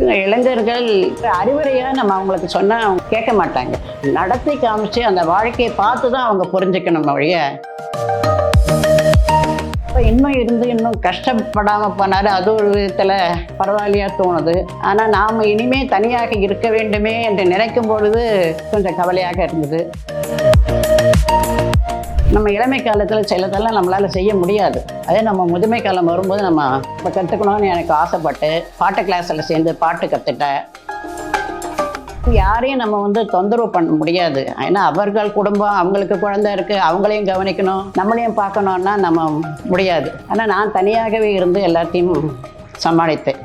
இளைஞர்கள் அறிவுரையாக நம்ம அவங்களுக்கு சொன்னால் அவங்க கேட்க மாட்டாங்க. நடத்தி காமிச்சு அந்த வாழ்க்கையை பார்த்து தான் அவங்க புரிஞ்சுக்கணும் வழிய இப்போ இன்னும் இருந்து இன்னும் கஷ்டப்படாமல் போனார். அது ஒரு விதத்தில் பரவாயில்லையா தோணுது. ஆனால் நாம் இனிமே தனியாக இருக்க வேண்டுமே என்று நினைக்கும் பொழுது கொஞ்சம் கவலையாக இருந்தது. நம்ம இளமை காலத்தில் சிலதெல்லாம் நம்மளால் செய்ய முடியாது. அதே நம்ம முதுமை காலம் வரும்போது நம்ம இப்போ கற்றுக்கணும்னு எனக்கு ஆசைப்பட்டு பாட்டு கிளாஸில் சேர்ந்து பாட்டு கற்றுட்டேன் யாரையும் நம்ம வந்து தொந்தரவு பண்ண முடியாது. ஏன்னா அவர்கள் குடும்பம் அவங்களுக்கு குழந்தை இருக்குது அவங்களையும் கவனிக்கணும் நம்மளையும் பார்க்கணுன்னா நம்ம முடியாது. ஆனால் நான் தனியாகவே இருந்து எல்லாத்தையும் சமாளித்தேன்.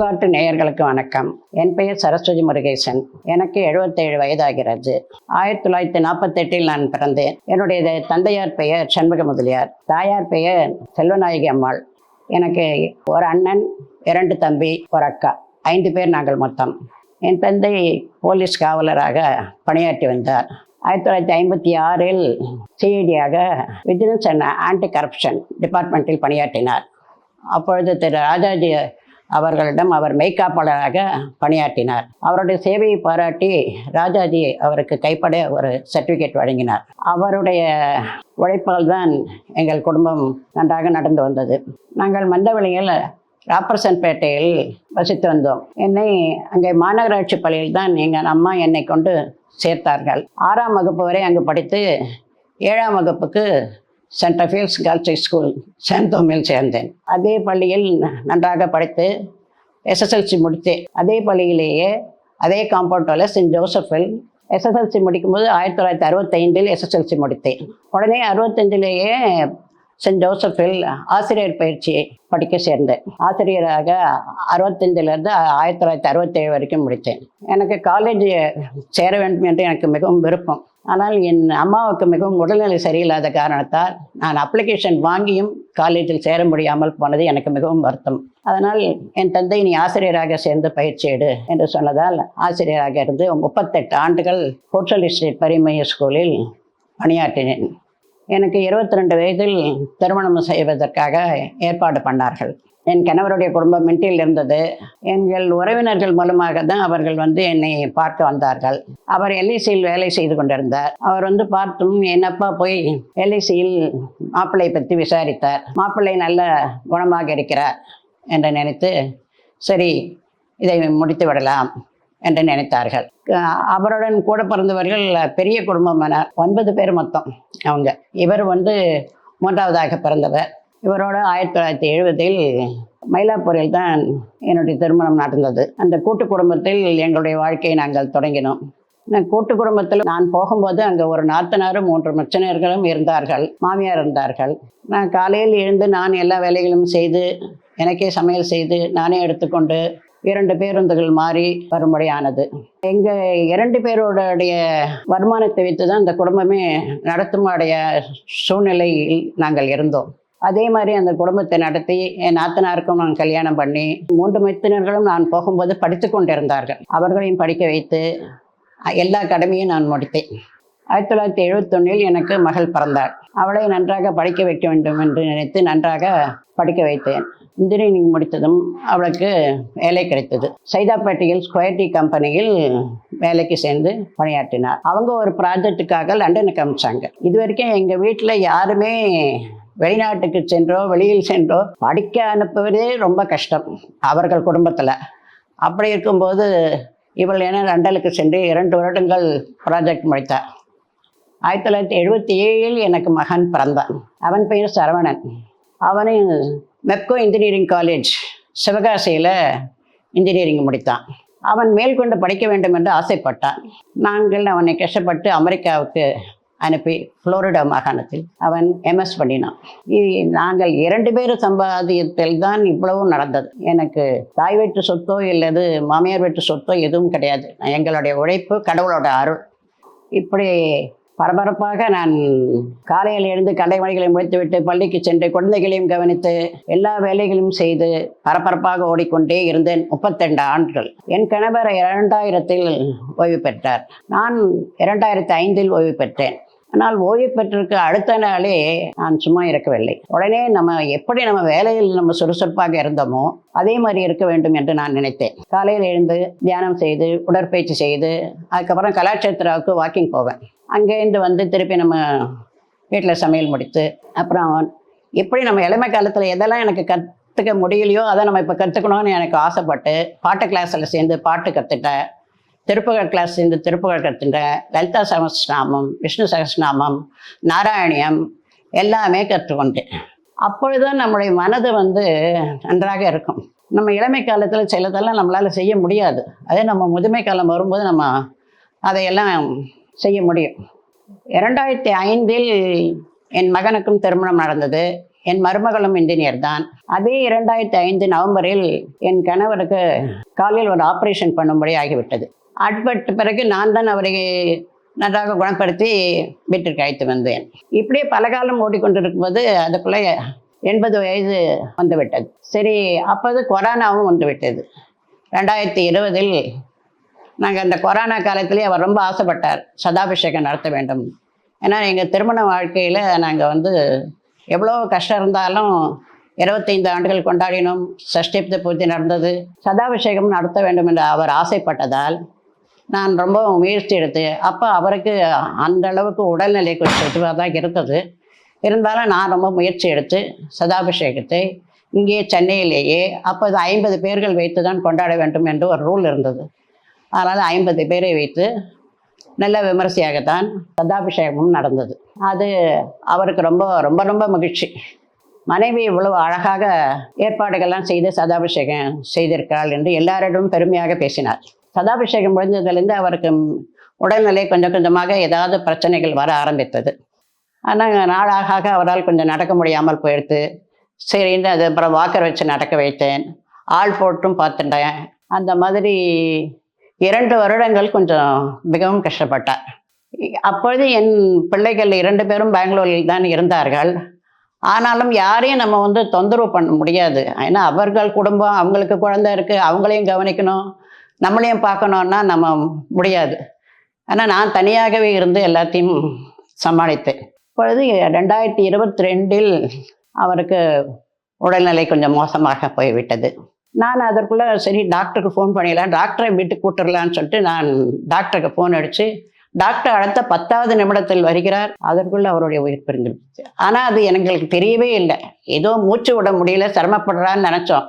பூங்காட்டு நேயர்களுக்கு வணக்கம். என் பெயர் சரஸ்வதி முருகேசன். எனக்கு எழுபத்தேழு வயதாகிறது. ஆயிரத்தி தொள்ளாயிரத்தி நாற்பத்தெட்டில் நான் பிறந்தேன். என்னுடைய தந்தையார் பெயர் சண்முக முதலியார். தாயார் பெயர் செல்வநாயகி அம்மாள். எனக்கு ஒரு அண்ணன் இரண்டு தம்பி ஒரு அக்கா. ஐந்து பேர் நாங்கள் மொத்தம். என் தந்தை போலீஸ் காவலராக பணியாற்றி வந்தார். ஆயிரத்தி தொள்ளாயிரத்தி ஐம்பத்தி ஆறில் சிஐடியாக விஜிலன்ஸ் அண்ட் ஆன்டி கரப்ஷன் டிபார்ட்மெண்ட்டில் பணியாற்றினார். அப்பொழுது திரு ராஜாஜி அவர்களிடம் அவர் மெய்காப்பாளராக பணியாற்றினார். அவருடைய சேவையை பாராட்டி ராஜாஜி அவருக்கு கைப்பட ஒரு சர்டிஃபிகேட் வழங்கினார். அவருடைய உழைப்பால் தான் எங்கள் குடும்பம் நன்றாக நடந்து வந்தது. நாங்கள் மந்தவெளியில் ராப்பர்சன்பேட்டையில் வசித்து வந்தோம். என்னை அங்கே மாநகராட்சி பள்ளியில் தான் எங்கள் அம்மா என்னை கொண்டு சேர்த்தார்கள். ஆறாம் வகுப்பு வரை அங்கு படித்து ஏழாம் வகுப்புக்கு சென்ட் அஃபீல்ஸ் கேர்ள்ஸ் ஸ்கூல் சேந்தோமில் சேர்ந்தேன். அதே பள்ளியில் நன்றாக படித்து எஸ்எஸ்எல்சி முடித்தேன் அதே பள்ளியிலேயே அதே காம்பவுண்டில் சென்ட் ஜோசஃபில் எஸ்எஸ்எல்சி முடிக்கும்போது ஆயிரத்தி தொள்ளாயிரத்தி அறுபத்தைந்தில் எஸ்எஸ்எல்சி முடித்தேன். உடனே அறுபத்தஞ்சிலேயே சென்ட் ஜோசஃபில் ஆசிரியர் பயிற்சி படிக்க சேர்ந்தேன். ஆசிரியராக அறுபத்தஞ்சிலேருந்து ஆயிரத்தி தொள்ளாயிரத்தி அறுபத்தேழு வரைக்கும் முடித்தேன். எனக்கு காலேஜ் சேர வேண்டும் என்று எனக்கு மிகவும் விருப்பம். ஆனால் என் அம்மாவுக்கு மிகவும் உடல்நிலை சரியில்லாத காரணத்தால் நான் அப்ளிகேஷன் வாங்கியும் காலேஜில் சேர முடியாமல் போனது எனக்கு மிகவும் வருத்தம். அதனால் என் தந்தை நீ ஆசிரியராக சேர்ந்து பயிற்சி எடு என்று சொன்னதால் ஆசிரியராக இருந்து முப்பத்தெட்டு ஆண்டுகள் ஹோட்டல் ஸ்டேட் பரிமய ஸ்கூலில் பணியாற்றினேன். எனக்கு இருபத்தி ரெண்டு வயதில் திருமணம் செய்வதற்காக ஏற்பாடு பண்ணார்கள். என் கணவருடைய குடும்பம் மின்ட்டில் இருந்தது. எங்கள் உறவினர்கள் மூலமாக தான் அவர்கள் வந்து என்னை பார்க்க வந்தார்கள். அவர் எல்ஐசியில் வேலை செய்து கொண்டிருந்தார். அவர் வந்து பார்த்தும் என்னப்பா போய் எல்ஐசியில் மாப்பிள்ளை பற்றி விசாரித்தார். மாப்பிள்ளை நல்ல குணமாக இருக்கிறார் என்று நினைத்து சரி இதை முடித்து விடலாம். என்று நினைத்தார்கள். அவருடன் கூட பிறந்தவர்கள் பெரிய குடும்பமான ஒன்பது பேர் மொத்தம் அவங்க. இவர் வந்து மூன்றாவதாக பிறந்தவர். இவரோட ஆயிரத்தி தொள்ளாயிரத்தி எழுபதில் மயிலாப்பூரில் தான் என்னுடைய திருமணம் நடந்தது. அந்த கூட்டு குடும்பத்தில் எங்களுடைய வாழ்க்கையை நாங்கள் தொடங்கினோம். நான் கூட்டு குடும்பத்தில் நான் போகும்போது அங்கே ஒரு நாத்தனாரும் மூன்று மச்சனர்களும் இருந்தார்கள். மாமியார் இருந்தார்கள். நான் காலையில் எழுந்து நான் எல்லா வேலைகளும் செய்து எனக்கே சமையல் செய்து நானே எடுத்துக்கொண்டு இரண்டு பேருந்துகள் மாறி வரும்படியானது எங்கள் இரண்டு பேரோடைய வருமானத்தை வைத்து தான் இந்த குடும்பமே நடத்துமாடைய சூழ்நிலையில் நாங்கள் இருந்தோம். அதே மாதிரி அந்த குடும்பத்தை நடத்தி என் நாத்தனாருக்கும் நான் கல்யாணம் பண்ணி மூன்று மைத்தினர்களும் நான் போகும்போது படித்து கொண்டிருந்தார்கள். அவர்களையும் படிக்க வைத்து எல்லா கடமையும் நான் முடித்தேன். ஆயிரத்தி தொள்ளாயிரத்தி எழுபத்தொன்னில் எனக்கு மகள் பிறந்தாள். அவளை நன்றாக படிக்க வைக்க வேண்டும் என்று நினைத்து நன்றாக படிக்க வைத்தேன். இன்ஜினியரிங் முடித்ததும் அவளுக்கு வேலை கிடைத்தது. சைதாப்பேட்டையில் ஸ்கொயர் டி கம்பெனியில் வேலைக்கு சேர்ந்து பணியாற்றினார். அவங்க ஒரு ப்ராஜெக்ட்டுக்காக லண்டனுக்கு அமிச்சாங்க. இது வரைக்கும் எங்கள் வீட்டில் யாருமே வெளிநாட்டுக்கு சென்றோ வெளியில் சென்றோ படிக்க அனுப்புவதே ரொம்ப கஷ்டம். அவர்கள் குடும்பத்தில். அப்படி இருக்கும்போது இவள் என லண்டனுக்கு சென்று இரண்டு வருடங்கள் ப்ராஜெக்ட் முடித்தார். ஆயிரத்தி தொள்ளாயிரத்தி எழுபத்தி ஏழில் எனக்கு மகன் பிறந்தான். அவன் பெயர் சரவணன். அவனையும் மெப்கோ இன்ஜினியரிங் காலேஜ் சிவகாசியில் இன்ஜினியரிங் முடித்தான். அவன் மேற்கொண்டு படிக்க வேண்டும் என்று ஆசைப்பட்டான். நாங்கள் அவனை கஷ்டப்பட்டு அமெரிக்காவுக்கு அனுப்பி புளோரிடா மாகாணத்தில் அவன் எம்எஸ் பண்ணினான். இ- நாங்கள் இரண்டு பேரும் சம்பாதியத்தில் தான் இவ்வளவும் நடந்தது. எனக்கு தாய் வீட்டு சொத்தோ இல்லது மாமியார் வீட்டு சொத்தோ எதுவும் கிடையாது. எங்களுடைய உழைப்பு கடவுளோட அருள். இப்படி பரபரப்பாக நான் காலையில் எழுந்து கடை மணிகளை முடித்துவிட்டு பள்ளிக்கு சென்று குழந்தைகளையும் கவனித்து எல்லா வேலைகளையும் செய்து பரபரப்பாக ஓடிக்கொண்டே இருந்தேன் முப்பத்தெண்டு ஆண்டுகள். என் கணவர் இரண்டாயிரத்தில் ஓய்வு பெற்றார். நான் இரண்டாயிரத்தி ஐந்தில் ஓய்வு பெற்றேன். ஆனால் ஓய்வு பெற்றிருக்க அடுத்த நாளே நான் சும்மா இருக்கவில்லை. உடனே நம்ம எப்படி நம்ம வேலையில் நம்ம சுறுசுறுப்பாக இருந்தோமோ அதே மாதிரி இருக்க வேண்டும் என்று நான் நினைத்தேன். காலையில் எழுந்து தியானம் செய்து உடற்பயிற்சி செய்து அதுக்கப்புறம் கலாட்சேத்திராவுக்கு வாக்கிங் போவேன். அங்கேருந்து வந்து திருப்பி நம்ம வீட்டில் சமையல் முடித்து அப்புறம் எப்படி நம்ம இளமை காலத்தில் எதெல்லாம் எனக்கு கற்றுக்க முடியலையோ அதை நம்ம இப்போ கற்றுக்கணும்னு எனக்கு ஆசைப்பட்டு பாட்டு கிளாஸில் சேர்ந்து பாட்டு கற்றுட்டேன் திருப்புகழ் கிளாஸ் இந்த திருப்புகழ் கற்றுட்டேன் லலிதா சகஸ்நாமம் விஷ்ணு சகஸ்நாமம் நாராயணியம் எல்லாமே கற்றுக்கொண்டேன். அப்பொழுதுதான் நம்முடைய மனது வந்து நன்றாக இருக்கும். நம்ம இளமை காலத்தில் சிலதெல்லாம் நம்மளால் செய்ய முடியாது. அதே நம்ம முதுமை காலம் வரும்போது நம்ம அதையெல்லாம் செய்ய முடியும். இரண்டாயிரத்தி ஐந்தில் என் மகனுக்கும் திருமணம் நடந்தது. என் மருமகளும் இன்ஜினியர் தான். அதே இரண்டாயிரத்தி ஐந்து நவம்பரில் என் கணவருக்கு காலில் ஒரு ஆப்ரேஷன் பண்ணும்படி ஆகிவிட்டது. ஆட்பட்ட பிறகு நான் தான் அவரை நன்றாக குணப்படுத்தி வீட்டிற்கு அழைத்து வந்தேன். இப்படியே பல காலம் ஓடிக்கொண்டிருக்கும்போது அதுக்குள்ளே எண்பது வயது வந்துவிட்டது. சரி அப்போது கொரோனாவும் வந்துவிட்டது. ரெண்டாயிரத்தி இருபதில் நாங்கள் அந்த கொரோனா காலத்திலே அவர் ரொம்ப ஆசைப்பட்டார் சதாபிஷேகம் நடத்த வேண்டும். ஏன்னா எங்கள் திருமண வாழ்க்கையில் நாங்கள் வந்து எவ்வளோ கஷ்டம் இருந்தாலும் இருபத்தைந்து ஆண்டுகள் கொண்டாடினோம். சஷ்டிப்த பூஜை நடந்தது. சதாபிஷேகம் நடத்த வேண்டும் என்று அவர் ஆசைப்பட்டதால் நான் ரொம்ப முயற்சி எடுத்து அப்போ அவருக்கு அந்த அளவுக்கு உடல்நிலை கொஞ்சம் தான் இருந்தது. இருந்தாலும் நான் ரொம்ப முயற்சி எடுத்து சதாபிஷேகத்தை இங்கே சென்னையிலேயே அப்போது ஐம்பது பேர்கள் வைத்து தான் கொண்டாட வேண்டும் என்று ஒரு ரூல் இருந்தது. அதனால் ஐம்பது பேரை வைத்து நல்ல விமரிசையாகத்தான் சதாபிஷேகமும் நடந்தது. அது அவருக்கு ரொம்ப ரொம்ப ரொம்ப மகிழ்ச்சி. மனைவி இவ்வளவு அழகாக ஏற்பாடுகள்லாம் செய்து சதாபிஷேகம் செய்திருக்கிறாள் என்று எல்லாரிடமும் பெருமையாக பேசினார் சதாபிஷேகம் முடிஞ்சதுலேருந்து அவருக்கு உடல்நிலை கொஞ்சம் கொஞ்சமாக ஏதாவது பிரச்சனைகள் வர ஆரம்பித்தது. ஆனால் நாளாக ஆக அவரால் கொஞ்சம் நடக்க முடியாமல் போயிடுத்து. சரின்னு அது அப்புறம் வாக்கர் வச்சு நடக்க வைத்தேன். ஆள் போட்டும் பார்த்துட்டேன். அந்த மாதிரி இரண்டு வருடங்கள் கொஞ்சம் மிகவும் கஷ்டப்பட்டார். அப்பொழுது என் பிள்ளைகள் இரண்டு பேரும் பெங்களூரில் தான் இருந்தார்கள். ஆனாலும் யாரையும் நம்ம வந்து தொந்தரவு பண்ண முடியாது. ஏன்னா அவர்கள் குடும்பம் அவங்களுக்கு குழந்தை இருக்குது அவங்களையும் கவனிக்கணும். நம்மளையும் பார்க்கணுன்னா நம்ம முடியாது. ஆனால் நான் தனியாகவே இருந்து எல்லாத்தையும் சமாளித்தேன். இப்பொழுது ரெண்டாயிரத்தி இருபத்தி ரெண்டில் அவருக்கு உடல்நிலை கொஞ்சம் மோசமாக போய்விட்டது. நான் அதற்குள்ளே சரி டாக்டருக்கு ஃபோன் பண்ணிடலாம் டாக்டரை வீட்டுக்கு கூட்டுடலான்னு சொல்லிட்டு நான் டாக்டருக்கு ஃபோன் அடித்து டாக்டர் அடுத்த பத்தாவது நிமிடத்தில் வருகிறார். அதற்குள்ளே அவருடைய உயிர் பிரிந்துடுச்சு ஆனால் அது எங்களுக்கு தெரியவே இல்லை. ஏதோ மூச்சு விட முடியல சிரமப்படுறான்னு நினச்சோம்.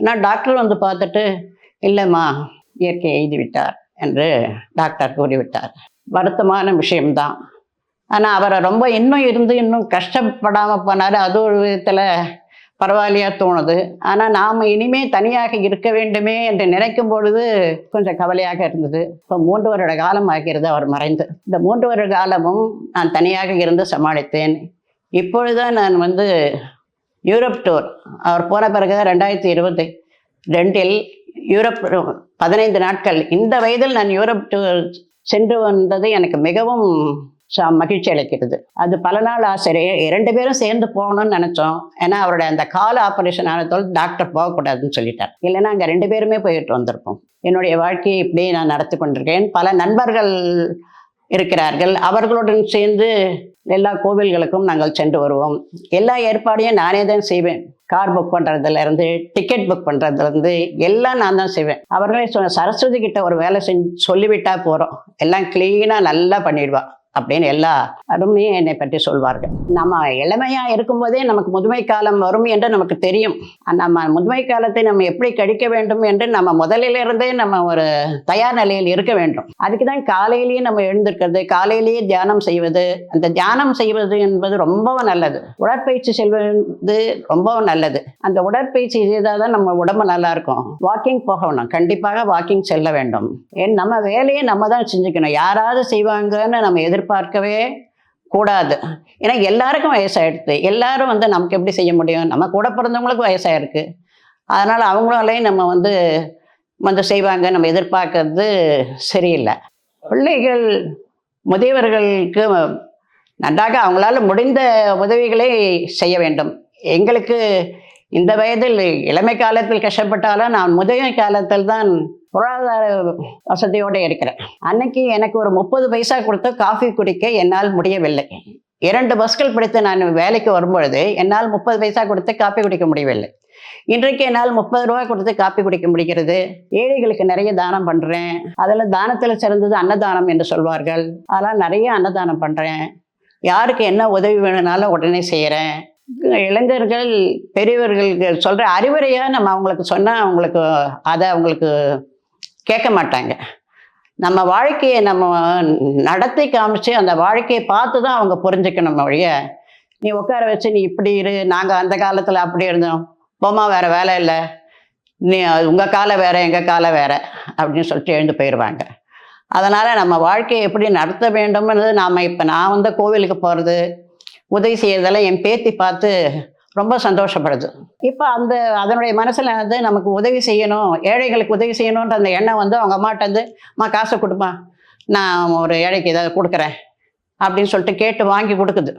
ஆனால் டாக்டர் வந்து பார்த்துட்டு இல்லைம்மா இயற்கை எழுதிவிட்டார் என்று டாக்டர் கூறிவிட்டார். வருத்தமான விஷயம்தான். ஆனால் அவரை ரொம்ப இன்னும் இருந்து இன்னும் கஷ்டப்படாமல் போனார். அது ஒரு விதத்தில் பரவாயில்லையா தோணுது. ஆனால் நாம் இனிமே தனியாக இருக்க வேண்டுமே என்று நினைக்கும் பொழுது கொஞ்சம் கவலையாக இருந்தது. இப்போ மூன்று வருட காலம் ஆகிறது அவர் மறைந்து. இந்த மூன்று வருட காலமும் நான் தனியாக இருந்து சமாளித்தேன். இப்பொழுதுதான் நான் வந்து யூரோப் டூர். அவர் போன பிறகு ரெண்டாயிரத்தி இருபத்தி ரெண்டில் யூரோப் பதினைந்து நாட்கள். இந்த வயதில் நான் யூரோப் சென்று வந்தது எனக்கு மிகவும் மகிழ்ச்சி அளிக்கிறது. அது பல நாள் ஆசை இரண்டு பேரும் சேர்ந்து போகணும்னு நினச்சோம். ஏன்னா அவருடைய அந்த கால ஆப்ரேஷன் ஆனதோடு டாக்டர் போகக்கூடாதுன்னு சொல்லிட்டார். இல்லைன்னா அங்கே ரெண்டு பேருமே போயிட்டு வந்திருப்போம். என்னுடைய வாழ்க்கையை இப்படியே நான் நடத்தி கொண்டிருக்கேன். பல நண்பர்கள் இருக்கிறார்கள். அவர்களுடன் சேர்ந்து எல்லா கோவில்களுக்கும் நாங்கள் சென்று வருவோம். எல்லா ஏற்பாடையும் நானே தான் செய்வேன். கார் புக் பண்ணுறதுல இருந்து டிக்கெட் புக் பண்ணுறதுலேருந்து எல்லாம் நான் தான் செய்வேன். அவர்களே சொன்ன சரஸ்வதி கிட்ட ஒரு வேலை செஞ்சு சொல்லிவிட்டா போகிறோம் எல்லாம் க்ளீனாக நல்லா பண்ணிடுவா. அப்படின்னு எல்லா அருமையும் என்னை பற்றி சொல்வார்கள். நம்ம இளமையா இருக்கும்போதே நமக்கு முதுமை காலம் வரும் என்று நமக்கு தெரியும். நம்ம முதுமை காலத்தை நம்ம எப்படி கழிக்க வேண்டும் என்று நம்ம முதலிலிருந்தே நம்ம ஒரு தயார் நிலையில் இருக்க வேண்டும். அதுக்கு தான் காலையிலேயே நம்ம எழுந்திருக்கிறது காலையிலேயே தியானம் செய்வது. அந்த தியானம் செய்வது என்பது ரொம்பவும் நல்லது. உடற்பயிற்சி செல்வது ரொம்பவும் நல்லது. அந்த உடற்பயிற்சி செய்தால் தான் நம்ம உடம்பு நல்லா இருக்கும். வாக்கிங் போகணும். கண்டிப்பாக வாக்கிங் செல்ல வேண்டும். ஏன் நம்ம வேலையை நம்ம தான் செஞ்சுக்கணும். யாராவது செய்வாங்கன்னு நம்ம எதிர் எதிர்பார்க்கவே கூடாது. ஏன்னா எல்லாருக்கும் வயசாயிடுது எல்லாரும் வந்து நமக்கு எப்படி செய்ய முடியும்? நம்ம கூட பிறந்தவங்களுக்கும் வயசாயிருக்கு. அதனால் அவங்களாலையும் நம்ம வந்து வந்து செய்வாங்க. நம்ம எதிர்பார்க்கறது சரியில்லை. பிள்ளைகள் முதியவர்களுக்கு நன்றாக அவங்களால முடிந்த உதவிகளை செய்ய வேண்டும். எங்களுக்கு இந்த வயதில் இளமை காலத்தில் கஷ்டப்பட்டாலும் நான் முதிய காலத்தில் தான் பொருளாதார வசதியோடு இருக்கிறேன். அன்னைக்கு எனக்கு ஒரு முப்பது பைசா கொடுத்து காஃபி குடிக்க என்னால் முடியவில்லை. இரண்டு பஸ்கள் பிடித்து நான் வேலைக்கு வரும்பொழுது என்னால் முப்பது பைசா கொடுத்து காப்பி குடிக்க முடியவில்லை. இன்றைக்கு என்னால் முப்பது ரூபா கொடுத்து காப்பி குடிக்க முடிகிறது. ஏழைகளுக்கு நிறைய தானம் பண்ணுறேன் அதில் தானத்தில் சிறந்தது அன்னதானம் என்று சொல்வார்கள். அதெல்லாம் நிறைய அன்னதானம் பண்ணுறேன் யாருக்கு என்ன உதவி வேணும்னாலும் உடனே செய்கிறேன் இளைஞர்கள் பெரியவர்கள் சொல்கிற அறிவுரையாக நம்ம அவங்களுக்கு சொன்னால் அவங்களுக்கு அதை அவங்களுக்கு கேட்க மாட்டாங்க. நம்ம வாழ்க்கையை நம்ம நடத்தி காமிச்சு அந்த வாழ்க்கையை பார்த்து தான் அவங்க புரிஞ்சுக்கணும் ஒழிய நீ உட்கார வச்சு நீ இப்படி இரு நாங்கள் அந்த காலத்தில் அப்படி இருந்தோம். போமா வேற வேலை இல்லை. நீ உங்கள் காலை வேற எங்கள் காலை வேற அப்படின்னு சொல்லிட்டு எழுந்து போயிடுவாங்க அதனால் நம்ம வாழ்க்கையை எப்படி நடத்த வேண்டும்னு நாம் இப்போ நான் வந்து கோவிலுக்கு போகிறது உதவி செய்கிறதெல்லாம் என் பேத்தி பார்த்து ரொம்ப சந்தோஷப்படுது. இப்போ அந்த அதனுடைய மனசில் வந்து நமக்கு உதவி செய்யணும் ஏழைகளுக்கு உதவி செய்யணுன்ற அந்த எண்ணம் வந்து அவங்க அம்மாட்ட வந்து அம்மா காசை கொடுப்பா நான் ஒரு ஏழைக்கு ஏதாவது கொடுக்குறேன் அப்படின்னு சொல்லிட்டு கேட்டு வாங்கி கொடுக்குது.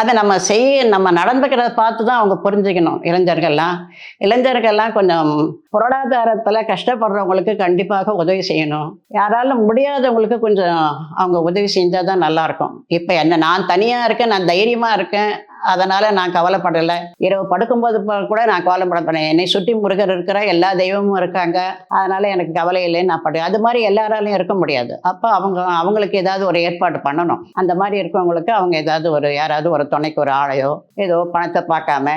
அதை நம்ம செய்ய நம்ம நடந்துக்கிறத பார்த்து தான் அவங்க புரிஞ்சுக்கணும் இளைஞர்கள்லாம். இளைஞர்கள்லாம் கொஞ்சம் பொருளாதாரத்தில் கஷ்டப்படுறவங்களுக்கு கண்டிப்பாக உதவி செய்யணும். யாராலும் முடியாதவங்களுக்கு கொஞ்சம் அவங்க உதவி செஞ்சால் தான் நல்லாயிருக்கும் இப்போ என்ன நான் தனியாக இருக்கேன் நான் தைரியமாக இருக்கேன் அதனால் நான் கவலைப்படலை. இரவு படுக்கும்போது கூட நான் கவலைப்படப்படேன் என்னை சுற்றி முருகர் இருக்கிற எல்லா தெய்வமும் இருக்காங்க. அதனால் எனக்கு கவலை இல்லைன்னு நான் படு அது மாதிரி எல்லாராலையும் இருக்க முடியாது. அப்போ அவங்க அவங்களுக்கு ஏதாவது ஒரு ஏற்பாடு பண்ணணும். அந்த மாதிரி இருக்கவங்களுக்கு அவங்க ஏதாவது ஒரு யாராவது ஒரு துணைக்கு ஒரு ஆளையோ ஏதோ பணத்தை பார்க்காம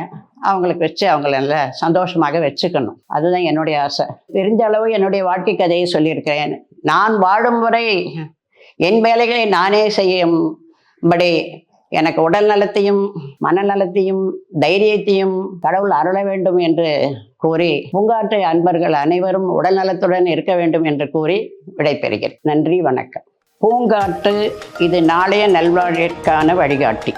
அவங்களுக்கு வச்சு அவங்கள நல்லா சந்தோஷமாக வச்சுக்கணும். அதுதான் என்னுடைய ஆசை. தெரிஞ்ச அளவு என்னுடைய வாழ்க்கை கதையை சொல்லியிருக்கிறேன். நான் வாழும் வரை என் வேலைகளை நானே செய்யும்படி எனக்கு உடல் நலத்தையும் மனநலத்தையும் தைரியத்தையும் கடவுள் அருள வேண்டும் என்று கூறி பூங்காற்று அன்பர்கள் அனைவரும் உடல் நலத்துடன் இருக்க வேண்டும் என்று கூறி விடைபெறுகிறேன். நன்றி வணக்கம். பூங்காற்று இது நாளைய நல்வாழ்விற்கான வழிகாட்டி.